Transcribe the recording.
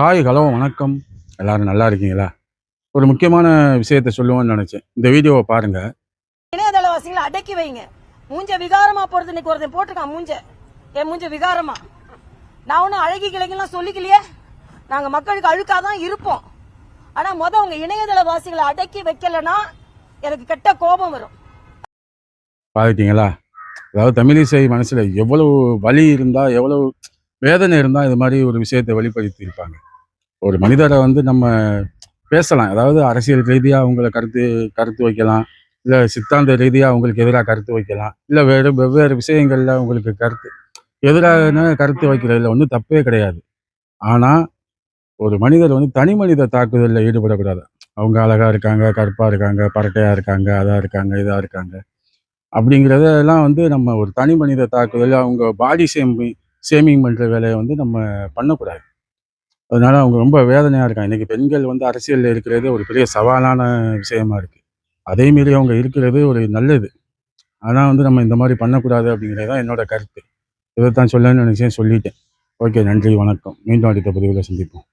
Hi hello வணக்கம். எல்லாரும் நல்லா இருக்கீங்களா? ஒரு முக்கியமான விஷயத்த சொல்லுவோம்னு நினைச்சேன். இந்த வீடியோவை பாருங்க. இணையதளவாசிகளை அடக்கி வைங்க. மூஞ்ச விகாரமா போறது இன்னைக்கு ஒருத்தன் போட்டிருக்கான் மூஞ்ச. என் மூஞ்ச விகாரமா. நான் ஒன்றும் அழகி கிளைங்கெல்லாம் சொல்லிக்கலையே. நாங்க மக்களுக்கு அழுக்காதான் இருப்போம். ஆனா முத உங்க இணையதளவாசிகளை அடக்கி வைக்கலன்னா எனக்கு கெட்ட கோபம் வரும். பார்த்துட்டீங்களா அதாவது தமிழிசை மனசுல எவ்வளவு வலி இருந்தா எவ்வளவு வேதனை இருந்தா இது மாதிரி ஒரு விஷயத்தை வெளிப்படுத்தி இருப்பாங்க ஒரு மனிதரை வந்து நம்ம பேசலாம். அதாவது அரசியல் ரீதியாக அவங்கள கருத்து கருத்து வைக்கலாம். இல்லை சித்தாந்த ரீதியாக அவங்களுக்கு எதிராக கருத்து வைக்கலாம். இல்லை வேறு வெவ்வேறு விஷயங்களில் உங்களுக்கு கருத்து எதிரான கருத்து வைக்கிறதுல ஒன்றும் தப்பே கிடையாது. ஆனால் ஒரு மனிதர் வந்து தனி மனித தாக்குதலில் ஈடுபடக்கூடாது. அவங்க அழகாக இருக்காங்க கருப்பாக இருக்காங்க பரட்டையாக இருக்காங்க அதாக இருக்காங்க இதாக இருக்காங்க. அப்படிங்கிறதெல்லாம் வந்து நம்ம ஒரு தனி மனித தாக்குதல் அவங்க பாடி சேமி சேமிங் பண்ணுற வேலையை வந்து நம்ம பண்ணக்கூடாது. அதனால அவங்க ரொம்ப வேதனையாக இருக்காங்க. இன்னைக்கு பெண்கள் வந்து அரசியலில் இருக்கிறது ஒரு பெரிய சவாலான விஷயமா இருக்குது அதே மாரி அவங்க இருக்கிறது ஒரு நல்லது. ஆனால் வந்து நம்ம இந்த மாதிரி பண்ணக்கூடாது அப்படிங்கிறது தான் என்னோட கருத்து. இதை தான் சொல்லணும்னு நினச்சேன் சொல்லிட்டேன். ஓகே நன்றி வணக்கம். மீண்டும் அடுத்த பதிவில் சந்திப்போம்.